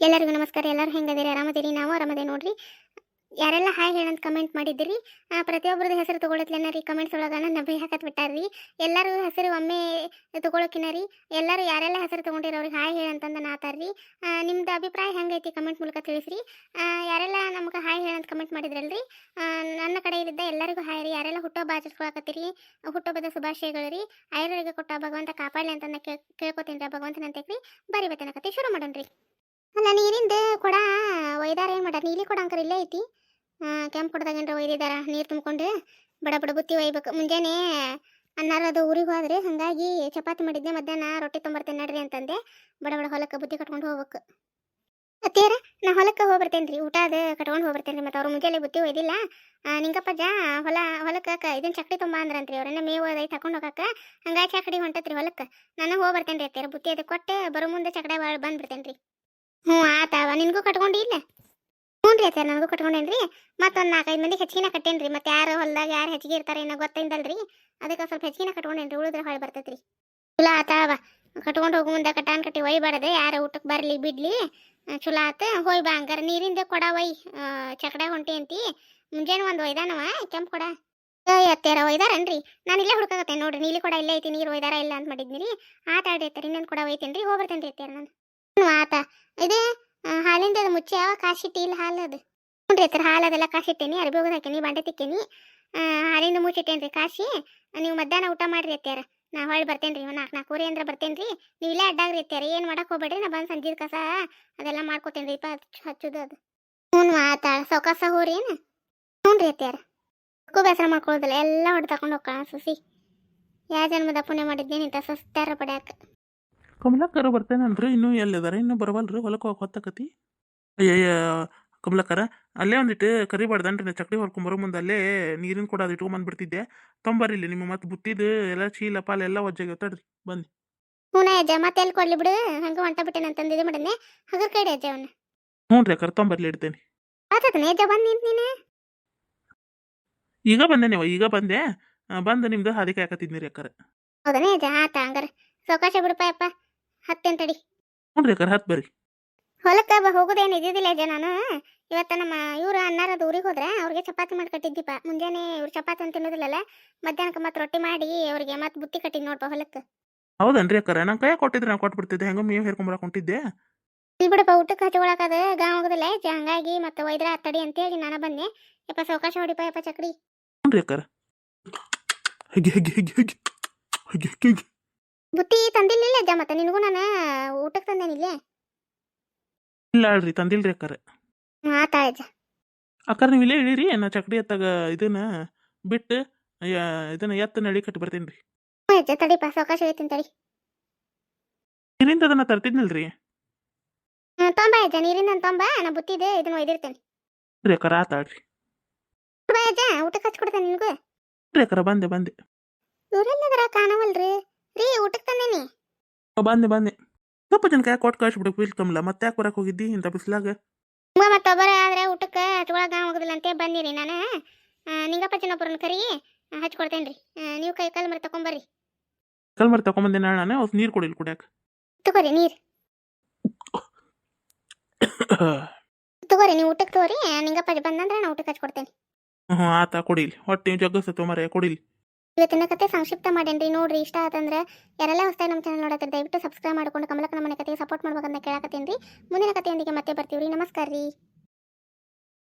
ಎಲ್ಲರಿಗೂ ನಮಸ್ಕಾರ, ಎಲ್ಲರೂ ಹೆಂಗದಿರಿ? ಆರಾಮದಿರಿ? ನಾವು ಆರಾಮದೇ ನೋಡ್ರಿ. ಯಾರೆಲ್ಲ ಹಾಯ್ ಹೇಳಂತ ಕಮೆಂಟ್ ಮಾಡಿದ್ರಿ ಪ್ರತಿಯೊಬ್ಬರದ್ದು ಹೆಸರು ತೊಗೊಳತ್ಲೇನ ರೀ ಕಮೆಂಟ್ಸ್ ಒಳಗೆ ನನ್ನ ಬೈ ಹಾಕತ್ ಬಿಟ್ಟಾರ್ರಿ. ಎಲ್ಲರೂ ಹೆಸರು ಒಮ್ಮೆ ತೊಗೊಳಕಿನ ರೀ. ಎಲ್ಲರೂ ಯಾರೆಲ್ಲ ಹೆಸರು ತೊಗೊಂಡಿರೋ ಅವ್ರಿಗೆ ಹಾಯ್ ಹೇಳಂತಂದು ನಾತಾರ್ರಿ. ರೀ ನಿಮ್ದು ಅಭಿಪ್ರಾಯ ಹೆಂಗೈತಿ ಕಮೆಂಟ್ ಮೂಲಕ ತಿಳಿಸ್ರಿ. ಯಾರೆಲ್ಲ ನಮ್ಗೆ ಹಾಯ್ ಹೇಳಂತ ಕಮೆಂಟ್ ಮಾಡಿದ್ರಲ್ರಿ ನನ್ನ ಕಡೆಯಿಂದ ಎಲ್ಲರಿಗೂ ಹಾಯ್ ರೀ. ಯಾರೆಲ್ಲ ಹುಟ್ಟುಹಬ್ಬ ಆಚರಿಸ್ಕೊಳಕತ್ತೀರಿ ಹುಟ್ಟುಹಬ್ಬದ ಶುಭಾಶಯಗಳು ರೀ. ಐರರಿಗೆ ಕೊಟ್ಟ ಭಗವಂತ ಕಾಪಾಡಲಿ ಅಂತಂದ ಕೇಳ್ಕೊತೀನಿ ರೀ ಭಗವಂತನಂತೆ ರೀ ಬರಿ ಕತೆ ಶುರು ಮಾಡೋಣ್ರಿ. ಅಲ್ಲ ನೀರಿಂದ ಕೊಡ, ಒಯ್ದಾರ ಏನು ಮಾಡ್ಯಾರ? ನೀಲಿ ಕೊಡ ಅಂಕರ್ ಇಲ್ಲೇ ಐತಿ. ಕೆಂಪು ಕೊಡದಾಗ ಏನ್ರ ಒಯ್ದಿದಾರ? ನೀರು ತುಂಬಿಕೊಂಡು ಬಡ ಬಡ ಬುತ್ತಿ ಒಯ್ಬೇಕು. ಮುಂಜಾನೆ ಅನ್ನಾರ ಅದು ಊರಿಗೆ ಹೋದ್ರಿ ಹಾಗಾಗಿ ಚಪಾತಿ ಮಾಡಿದ್ದೆ, ಮಧ್ಯಾಹ್ನ ರೊಟ್ಟಿ ತೊಂಬರ್ತೇನೆ ನಡ್ರಿ ಅಂತಂದೆ. ಬಡ ಬಡ ಹೊಲಕ್ಕೆ ಬುತ್ತಿ ಕಟ್ಕೊಂಡು ಹೋಗ್ಬೇಕು. ಅತ್ತೇರ ನಾ ಹೊಲಕ್ಕೆ ಹೋಗ್ಬರ್ತೇನೆ ರೀ ಊಟ ಅದು ಕಟ್ಕೊಂಡು ಹೋಗ್ಬರ್ತೇನೆ ರೀ ಮತ್ತು ಅವ್ರು ಮುಂಜಾನೆ ಬುತ್ತಿ ಒಯ್ದಿಲ್ಲ. ನಿಂಗಪ್ಪ ನಿಂಗಪ್ಪಜ್ಜ ಹೊಲ, ಹೊಲಕ್ಕೆ ಇದನ್ನ ಚಕ್ಡಿ ತುಂಬ ಅಂದ್ರಂತ್ರಿ ಅವ್ರನ್ನ ಮೇವು ಅದೈತಿ ತಕೊಂಡು ಹೋಗಕ್ಕೆ ಹಂಗಾಗಿ ಚಕಡಿ ಹೊಂಟತ್ರಿ ಹೊಲಕ್ಕೆ. ನಾನು ಹೋಗ್ಬರ್ತೇನೆ ರೀ ಅತ್ತೇರ ಬುತ್ತಿ ಅದು ಕೊಟ್ಟು ಬರೋ ಮುಂದೆ ಚಕಡೆ ಬಂದ್ಬಿಡ್ತೇನೆ ರೀ ಹ್ಞೂ, ಆತವ. ನಿನಗೂ ಕಟ್ಕೊಂಡು ಇಲ್ಲ? ಹ್ಞೂ ರೀ ಅತ್ತೆ, ನನಗೂ ಕಟ್ಕೊಂಡೇನ್ರಿ. ಮತ್ತೊಂದು ನಾಲ್ಕೈದು ಮಂದಿ ಹೆಚ್ಚಿನ ಕಟ್ಟೇನ್ರಿ. ಮತ್ತೆ ಯಾರು ಹೊಲ್ದಾಗ ಯಾರು ಹೆಚ್ಚಿಗೆ ಇರ್ತಾರೆ ಏನೋ ಗೊತ್ತಿಂದಲ್ರಿ. ಅದಕ್ಕೆ ಸ್ವಲ್ಪ ಹೆಚ್ಚಿನ ಕಟ್ಕೊಂಡೇನ್ರಿ. ಉಳಿದ್ರೆ ಹೊಳೆ ಬರ್ತೈತ್ರಿ. ಚಲೋ ಆತಾವ. ಕಟ್ಕೊಂಡು ಹೋಗು ಮುಂದೆ ಕಟ್ಟಾನ್ ಕಟ್ಟಿ ಒಯ್ಬಾರ್ದೆ. ಯಾರು ಊಟಕ್ಕೆ ಬರಲಿ ಬಿಡ್ಲಿ. ಚಲೋ ಆತ. ಹೋಯ್ ಬಾ ಹಂಗಾರ. ನೀರಿಂದ ಕೊಡ ಒಯ್ ಚಕಡೆ ಹೊಂಟಿ ಅಂತಿ. ಮುಂಜಾನೆ ಒಂದು ಒಯ್ದಾನವ. ಕೆಂಪು ಕೊಡ. ಅತ್ತೇರ ಒಯ್ದಾರನ್ರಿ? ನಾನು ಇಲ್ಲೇ ಹುಡುಕತ್ತೆ ನೋಡ್ರಿ. ನೀಲಿ ಕೊಡ ಇಲ್ಲೇ ಐತಿ, ನೀರು ಒಯ್ದಾರ ಇಲ್ಲ ಅಂತ ಮಾಡಿದ್ನಿ ರೀ ಆತ ಆಡಿ ರೀ ಇನ್ನೊಂದು ಕೊಡ ಒಯ್ತೇನೆ ರೀ ಹೋಗ್ಬರ್ತೇನೆ ರೀ ಅತ್ತೇರ ನಾನು. ಆತ. ಇದೇ ಹಾಲಿಂದ ಮುಚ್ಚಿ ಯಾವ ಕಾಶಿಟ್ಟಿ ಇಲ್ಲ ಹಾಲು ಅದು ಹ್ಞೂ ರೀ ಹಾಲು ಅದೆಲ್ಲ ಕಾಶಿಟ್ಟೇನಿ ಅರ್ಬಿ ಹೋಗೋದು ಹಾಕೇನಿ, ಬಾಂಡೆ ತಿಕ್ಕೇನಿ. ಹಾಲಿಂದ ಮುಚ್ಚಿಟ್ಟೇನಿ ರೀ ಕಾಶಿ ನೀವು ಮಧ್ಯಾಹ್ನ ಊಟ ಮಾಡ್ರಿ ಅತ್ಯಾರ ನಾ ಹೊಳ್ಳಿ ಬರ್ತೇನೆ ರೀ ನಾಲ್ಕು ಊರಿ ಅಂದ್ರೆ ಬರ್ತೇನೆ ರೀ ನೀವು ಇಲ್ಲೇ ಅಡ್ಡಾಗ್ರಿ ಅತ್ಯಾರ ಏನು ಮಾಡಕ್ಕೆ ಹೋಗ್ಬೇಡ್ರಿ, ನಾ ಬಂದು ಸಂಜೆ ಕಸ, ಅದೆಲ್ಲ ಮಾಡ್ಕೊತೇನೆ ರೀ ಹಚ್ಚ, ಹಚ್ಚುದು ಅದು. ಹ್ಞೂ ಆತಾಳ ಸೌಕಾಸ ಹೋರಿ ಏನು? ಹ್ಞೂ ರೀ ಅತ್ಯಾರ ಅದಕ್ಕೂ ಬೇಸರ ಮಾಡ್ಕೊಳ್ಳೋದಿಲ್ಲ ಎಲ್ಲ ಹೊಡೆ ತಗೊಂಡು ಹೋಗ್ಕೊಳ್ಳ ಸುಸಿ. ಯಾವ ಜನ್ಮದ ಪುಣ್ಯ ಮಾಡಿದ್ದೇನೆ ಇಂಥ ಸಸ್ತಾರ ಪಡ್ಯಾಕ. ಕಮಲಾಕರ ಬರ್ತೇನಂದ್ರೆ ಇನ್ನೂ ಎಲ್ಲಿದಾರ? ಇನ್ನೂ ಬರವಲ್ರಿ ಹೊಲಕ್ಕೆ ಹೋಗಿ ಹೊತ್ತಕತಿ? ಅಯ್ಯಯ್ಯ ಕಮಲಾಕರ ಅಲ್ಲೇ ಒಂದಿಟ್ಟು ಕರಿಬಾರ್ದನ್ರಿ ನಾ ಚಕ್ಡಿ ಹೊರ್ಕೊಂಬರೋ ಮುಂದೆ ಅಲ್ಲೇ ನೀರಿನ ಕೂಡ ಅದು ಇಟ್ಕೊಂಬಂದ್ಬಿಡ್ತಿದ್ದೆ ತೊಂಬರಿಲ್ಲ ನಿಮ್ಮ ಮತ್ತೆ ಬುತ್ತಿದ್ದು ಎಲ್ಲ ಚೀಲ ಪಾಲ ಎಲ್ಲ ಒಜ್ಜಾಗಿ ತಡ್ರಿ ಬನ್ನಿ. ಹ್ಞೂ ಅಜ್ಜ ಮತ್ತೆ ಎಲ್ಲಿ ಕೊಡ್ಲಿ ಬಿಡು? ಹಂಗೆ ಹೊಂಟ ಬಿಟ್ಟೆನೆ ಅಂತಂದು ಇದು ಮಾಡನೆ ಹಗರ್ ಕಡೆ ಅಜ್ಜ ಅವನು. ಹ್ಞೂ ರೀ ಅಕ್ಕರ ತೊಂಬರ್ಲಿ ಇಡ್ತೇನೆ. ಆತತನೆ ಅಜ್ಜ ಬಂದು ನಿಂತ ನೀನು? ಈಗ ಬಂದೆ ನೀವು ಈಗ ಬಂದೆ. ಬಂದು ನಿಮ್ದು ಹಾದಿ ಕಾಯಕತ್ತಿದ್ನಿ ರೀ ಅಕ್ಕರ. ಹೌದನೇ ಅಜ್ಜ ಆತ ಹಂಗಾರೆ. ಸೌಕಾಶ ಬಿಡಪ್ಪ ಹತ್ತೇನ್ ತಡಿ. ಹ್ಞೂ ರೀ ಹತ್ತು ಬರ್ರಿ. ಹೊಲಕ್ಕ ಬ ಹೋಗೋದೇನು ಇದ್ದಿದ್ದಿಲ್ಲ ಅಜ್ಜ ನಾನು. ಇವತ್ತ ನಮ್ಮ ಇವ್ರ ಅನ್ನಾರದು ಊರಿಗೆ ಹೋದ್ರೆ ಅವ್ರಿಗೆ ಚಪಾತಿ ಮಾಡಿ ಕಟ್ಟಿದ್ದೀಪ ಮುಂಜಾನೆ ಇವ್ರು ಚಪಾತಿ ಅಂತ ತಿನ್ನೋದಿಲ್ಲಲ್ಲ ಮಧ್ಯಾಹ್ನಕ್ಕೆ ಮತ್ತೆ ರೊಟ್ಟಿ ಮಾಡಿ ಅವ್ರಿಗೆ ಮತ್ತೆ ಬುತ್ತಿ ಕಟ್ಟಿದ್ ನೋಡ್ಪ ಹೊಲಕ್ಕೆ. ಹೌದನ್ರಿ ಅಕ್ಕರ ನಾನು ಕೈ ಕೊಟ್ಟಿದ್ರೆ ನಾನು ಕೊಟ್ಬಿಡ್ತಿದ್ದೆ ಹೆಂಗೋ ಮೀ ಹೇರ್ಕೊಂಬರಕ್ಕೆ ಹೊಂಟಿದ್ದೆ. ಇಲ್ಲಿ ಬಿಡಪ್ಪ ಊಟಕ್ಕೆ ಹಚ್ಕೊಳಕದ ಗಾಂವ್ ಹೋಗೋದಿಲ್ಲ ಅಜ್ಜ ಹಂಗಾಗಿ ಮತ್ತೆ ಒಯ್ದ್ರ ತಡಿ ಅಂತೇಳಿ ನಾನು ಬಂದೆ. ಯಪ್ಪ ಸಾವಕಾಶ ಹೊಡಿಪ ಯಪ್ಪ ಚಕಡಿ. ಹ್ಞೂ ರೀ ಅಕ್ಕರ ಹೆಗ್ಗೆ ಹೆಗ್ಗೆ ಹೆಗ್ಗೆ ಹೆಗ್ಗೆ. ಬುತ್ತಿ ತಂದಿಲ್ಲ ಅಜ್ಜ ಮತ್ತೆ? ನಿನಗೂ ನಾನು ಊಟಕ್ಕೆ ತಂದೇನಿಲ್ಲೇ ಇಲ್ಲ? ಅಲ್ರಿ ತಂದಿಲ್ರಿ ಅಕ್ಕರ. ಆತ ಅಜ್ಜ. ಅಕ್ಕಾರ ನೀವು ಇಲ್ಲೇ ಇಳಿರಿ ನಾ ಚಕ್ಡಿ ಎತ್ತಾಗ ಇದನ್ನ ಬಿಟ್ಟು ಅಯ್ಯ ಇದನ್ನ ಎತ್ತ ನಡಿ ಕಟ್ಟಿ ಬರ್ತೀನಿ ರೀ. ಹ್ಞೂ ಅಜ್ಜ ತಡಿಪ ಸಾವಕಾಶ ಹೋಯ್ತೀನಿ ತಡಿ. ನೀರಿಂದ ಅದನ್ನ ತರ್ತಿದ್ನಲ್ರಿ? ಹ್ಮ್, ತೊಂಬ ಅಜ್ಜ ನೀರಿಂದ ತೊಂಬ ನಾ ಬುತ್ತಿದೆ ಇದನ್ನ ಒಯ್ದಿರ್ತೇನೆ. ರೀ ಅಕ್ಕರ ಬಾ ಅಜ್ಜ ಊಟಕ್ಕೆ ಹಚ್ಕೊಡ್ತೇನೆ ನಿನಗೂ. ರೀ ಅಕ್ಕರ ಬಂದೆ ಬಂದೆ. ಇವ್ರೆಲ್ಲದರ ಕಾಣವಲ್ರಿ. ರೀ ಊಟಕ್ಕೆ ಬಂದೆ ಬಂದೆ ಸ್ವಲ್ಪ ಜನ ಕೈ ಕೊಟ್ಟು ಕಳಿಸ್ಬಿಡು ಬಿಲ್ ತುಂಬಲ ಮತ್ತೆ ಯಾಕೆ ಬರಕ್ಕೆ ಹೋಗಿದ್ದಿ ಇಂಥ ಬಿಸಿಲಾಗ? ತುಂಬ ಮತ್ತೊಬ್ಬರ ಆದ್ರೆ ಊಟಕ್ಕೆ ಹಚ್ಕೊಳಕ ಹೋಗುದಿಲ್ಲ ಅಂತ ಬಂದಿರಿ ನಾನು. ನಿಂಗಪ್ಪ ಚಿನ್ನಪ್ಪರನ್ನ ಕರಿ. ಹಚ್ಕೊಡ್ತೇನೆ ರೀ ನೀವು ಕೈ ಕಾಲು ಮರಿ ತಗೊಂಬರ್ರಿ ಕಲ್ ಮರಿ ತಗೊಂಬಂದೆ ನಾನು ಅವ್ರು ನೀರು ಕೊಡಿಲ್ಲ ಕುಡಿಯಾಕ? ತಗೋರಿ ನೀರು. ತಗೋರಿ ನೀವು ಊಟಕ್ಕೆ ತಗೋರಿ. ನಿಂಗಪ್ಪ ಬಂದಂದ್ರೆ ನಾ ಊಟಕ್ಕೆ ಹಚ್ಕೊಡ್ತೇನೆ ಹ್ಞೂ ಆತ ಕೊಡಿಲಿ. ಹೊಟ್ಟೆ ಜಗ್ಗಸ ಮರ ಕೊಡಿಲಿ. ಇವತ್ತಿನ ಕತೆ ಸಂಕ್ಷಿಪ್ತ ಮಾಡೇನ್ರಿ. ನೋಡ್ರಿ, ಇಷ್ಟ ಆತಂದ್ರೆ ಯಾರೆಲ್ಲ ಹೊಸದಾಗಿ ನಮ್ಮ ಚಾನಲ್ ನೋಡತ್ತೆ ದಯವಿಟ್ಟು ಸಬ್ಸ್ಕ್ರೈಬ್ ಮಾಡ್ಕೊಂಡು ಕಮಲಕ್ಕ ನಮ್ಮನೆ ಕತೆಗೆ ಸಪೋರ್ಟ್ ಮಾಡ್ಬೇಕಂತ ಕೇಳಕತ್ತೀನಿ ಮುಂದಿನ ಕತೆಯೊಂದಿಗೆ ಮತ್ತೆ ಬರ್ತೀವಿ ರೀ. ನಮಸ್ಕಾರ ರೀ.